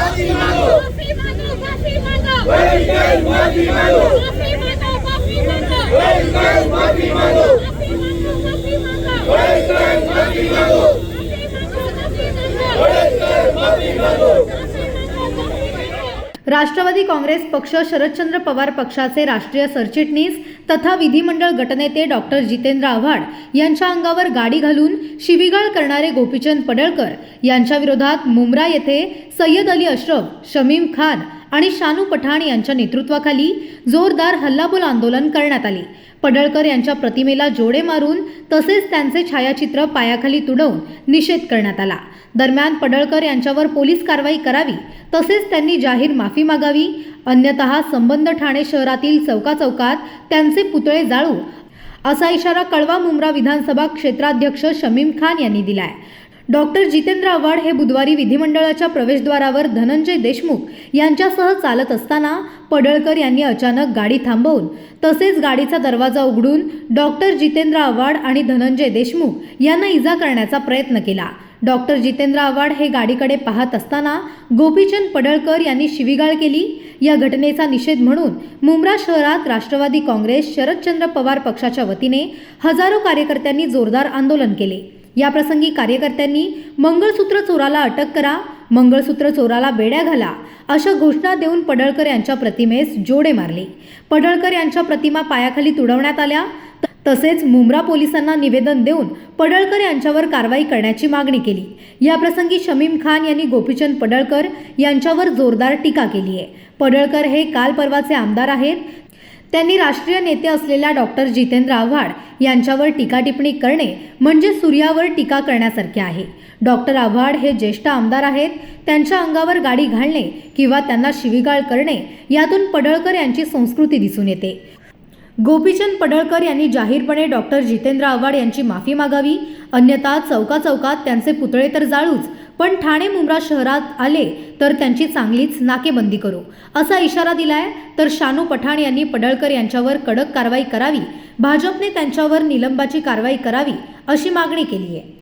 माफी मांगो माफी मांगो राष्ट्रवादी काँग्रेस पक्ष शरदचंद्र पवार पक्षाचे राष्ट्रीय सरचिटणीस तथा विधिमंडळ गटनेते डॉक्टर जितेंद्र आव्हाड यांच्या अंगावर गाडी घालून शिवीगाळ करणारे गोपीचंद पडळकर यांच्या विरोधात मुंब्रा येथे सय्यद अली अशरफ शमीम खान आणि शानू पठाण यांच्या नेतृत्वाखाली जोरदार हल्लाबोल आंदोलन करण्यात आले. पडळकर यांच्या प्रतिमेला जोडे मारून तसेच त्यांचे छायाचित्र पायाखाली तुडवून निषेध करण्यात आला. दरम्यान पडळकर यांच्यावर पोलीस कारवाई करावी तसेच त्यांनी जाहीर माफी मागावी. अन्यतः संबंध ठाणे शहरातील चौकाचौकात त्यांचे पुतळे जाळू असा इशारा कळवा मुंब्रा विधानसभा क्षेत्राध्यक्ष शमीम खान यांनी दिलाय. डॉक्टर जितेंद्र आव्हाड हे बुधवारी विधिमंडळाच्या प्रवेशद्वारावर धनंजय देशमुख यांच्यासह चालत असताना पडळकर यांनी अचानक गाडी थांबवून तसेच गाडीचा दरवाजा उघडून डॉक्टर जितेंद्र आव्हाड आणि धनंजय देशमुख यांना इजा करण्याचा प्रयत्न केला. डॉक्टर जितेंद्र आव्हाड हे गाडीकडे पाहत असताना गोपीचंद पडळकर यांनी शिवीगाळ केली. या घटनेचा निषेध म्हणून मुंब्रा शहरात राष्ट्रवादी काँग्रेस शरदचंद्र पवार पक्षाच्या वतीने हजारो कार्यकर्त्यांनी जोरदार आंदोलन केले. याप्रसंगी कार्यकर्त्यांनी मंगळसूत्र चोराला अटक करा मंगळसूत्र चोराला बेड्या घाला अशा घोषणा देऊन पडळकर यांच्या प्रतिमेस जोडे मारले. पडळकर यांच्या प्रतिमा पायाखाली तुडवण्यात आल्या. तसेच मुंब्रा पोलिसांना निवेदन देऊन पडळकर यांच्यावर कारवाई करण्याची मागणी केली. याप्रसंगी शमीम खान यांनी गोपीचंद पडळकर यांच्यावर जोरदार टीका केली आहे पडळकर हे काल परवाचे आमदार आहेत. त्यांनी राष्ट्रीय नेते असलेल्या डॉक्टर जितेंद्र आव्हाड यांच्यावर टीका टिप्पणी करणे म्हणजे सूर्यावर टीका करण्यासारखे आहे. डॉक्टर आव्हाड हे ज्येष्ठ आमदार आहेत. त्यांच्या अंगावर गाडी घालणे किंवा त्यांना शिवीगाळ करणे यातून पडळकर यांची संस्कृती दिसून येते. गोपीचंद पडळकर यांनी जाहीरपणे डॉक्टर जितेंद्र आव्हाड यांची माफी मागावी. अन्यथा चौकाचौकात त्यांचे पुतळे तर जाळूच पण ठाणे मुंब्रा शहरात आले तर त्यांची चांगलीच नाकेबंदी करू. असा इशारा दिलाय तर शानू पठाण यांनी पडळकर यांच्यावर कडक कारवाई करावी. भाजपने त्यांच्यावर निलंबाची कारवाई करावी अशी मागणी केली आहे